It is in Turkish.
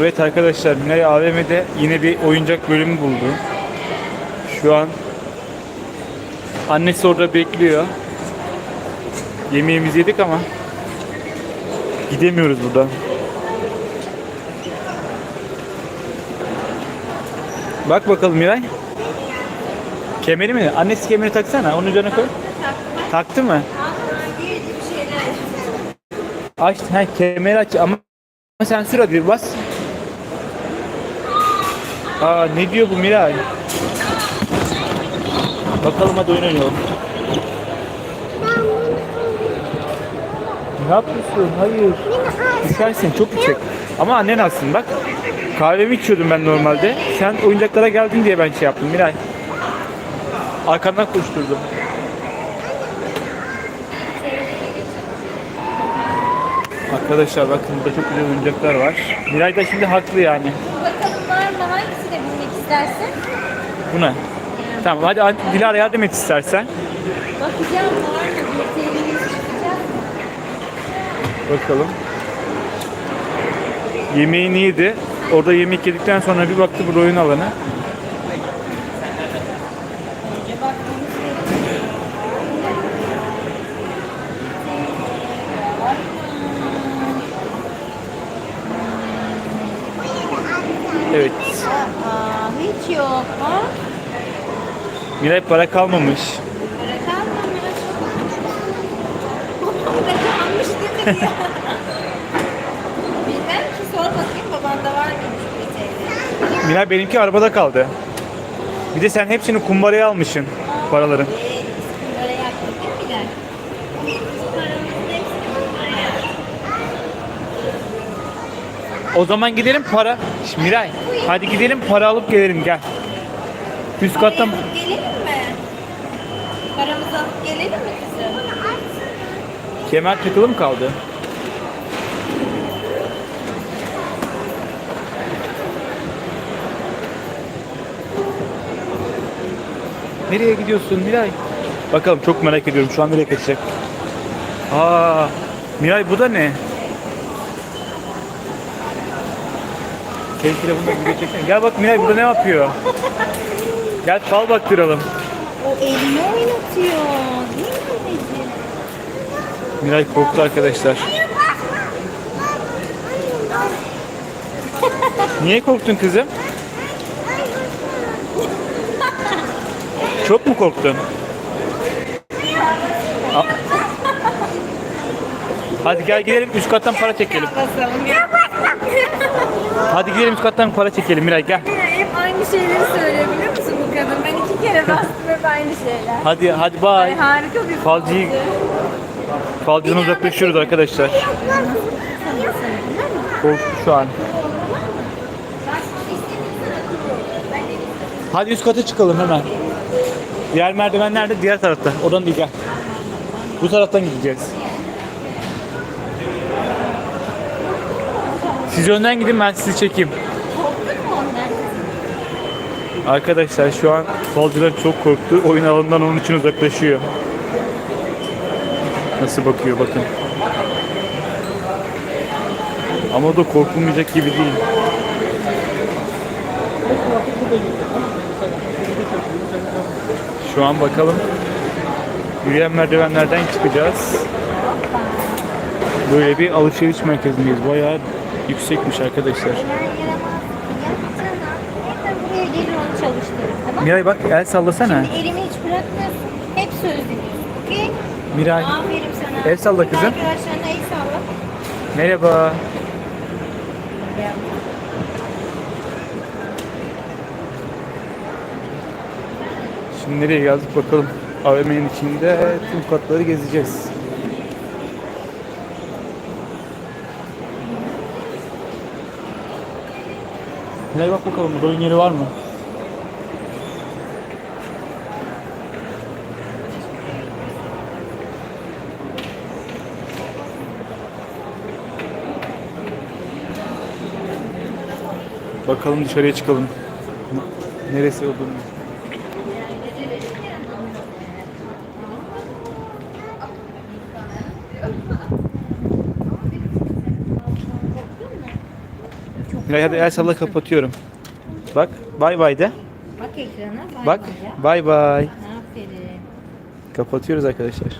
Evet arkadaşlar Minay AVM'de yine bir oyuncak bölümü buldu. Şu an annesi orada bekliyor. Yemeğimizi yedik ama gidemiyoruz buradan. Bak bakalım Miray. Kemeri mi? Annesi kemeri taksana. Onun üzerine koy. Taktı mı? Aç. Ha, kemeri aç ama sen sür hadi bas. Aa ne diyor bu Miray? Bakalım hadi oyun oynayalım. Ne yapıyorsun? Hayır. Düşersin çok yüksek. Ama annen alsın bak. Kahvemi içiyordum ben normalde. Sen oyuncaklara geldin diye ben şey yaptım Miray. Arkandan koşturdum. Arkadaşlar bakın burada çok güzel oyuncaklar var. Miray da şimdi haklı yani. Hangisine binmek istersin? Buna. Tamam hadi an- Dilara yardım et istersen. Bakacağım var mı? Birliğimiz çıkacak. Bakalım. Yemeğini yedi. Orada yemek yedikten sonra bir baktı burada oyun alanı. Evet. Hiç yok. Ha? Miray para kalmamış. Para kalmamış. Burada kalmış değil mi diye. Bilmem ki sor bakayım babanda var mıymış bir TL? Miray benimki arabada kaldı. Bir de sen hepsini kumbaraya almışsın paraları. Eee biz böyle yaptık değil mi Bilal? Biz paramızın hepsini kumbaraya O zaman gidelim para. Şş, Miray hadi gidelim para alıp gelelim gel. Üst katta alıp gelelim mi? Paramızı alıp gelelim mi kızım? kemer takılı mı kaldı? Nereye gidiyorsun Miray? Bakalım çok merak ediyorum şu an nereye kaçacak. Aa, Miray bu da ne? Senin telefonda video çeksene. Gel bak Miray burada ne yapıyor? Gel fal baktıralım. O elini oynatıyor. Değil mi anneciğim? Miray korktu arkadaşlar. Niye korktun kızım? Çok mu korktun? Hadi gel gidelim üst kattan para çekelim. Basalım ya. Hadi gidelim üst kattan para çekelim Miray gel. Hep aynı şeyleri söylüyor biliyor musun bu kadın? Ben iki kere bastım hep aynı şeyler. Hadi hadi Ay, bay. harika bir Falcıyı- falcı. Falcıdan uzaklaşıyoruz arkadaşlar. Korktu şu an. Hadi üst kata çıkalım hemen. Diğer merdiven nerede? Diğer tarafta. Oradan değil gel. Bu taraftan gideceğiz. Siz önden gidin ben sizi çekeyim. Korktun mu ondan? Arkadaşlar şu an falcılar çok korktu. Oyun alanından onun için uzaklaşıyor. Nasıl bakıyor bakın. Ama da korkulmayacak gibi değil. Şu an bakalım. Yürüyen merdivenlerden çıkacağız. Böyle bir alışveriş merkezindeyiz. Bayağı yüksekmiş arkadaşlar. Tamam? Miray bak el sallasana. Şimdi elimi hiç bırakmıyorsun. Hep söz dinliyorsun. Okey? Miray Aferin sana. El salla kızım. Arkadaşlarına el salla. merhaba. Şimdi nereye geldik bakalım. AVM'nin içinde tüm katları gezeceğiz. Nereye bak bakalım burada oyun yeri var mı? Bakalım dışarıya çıkalım. Neresi olduğunu. Miray hadi el salla kapatıyorum. Bak bay bay de. Bak ekrana. Bay Bak bay ya. bay bay. Aferin. Kapatıyoruz arkadaşlar.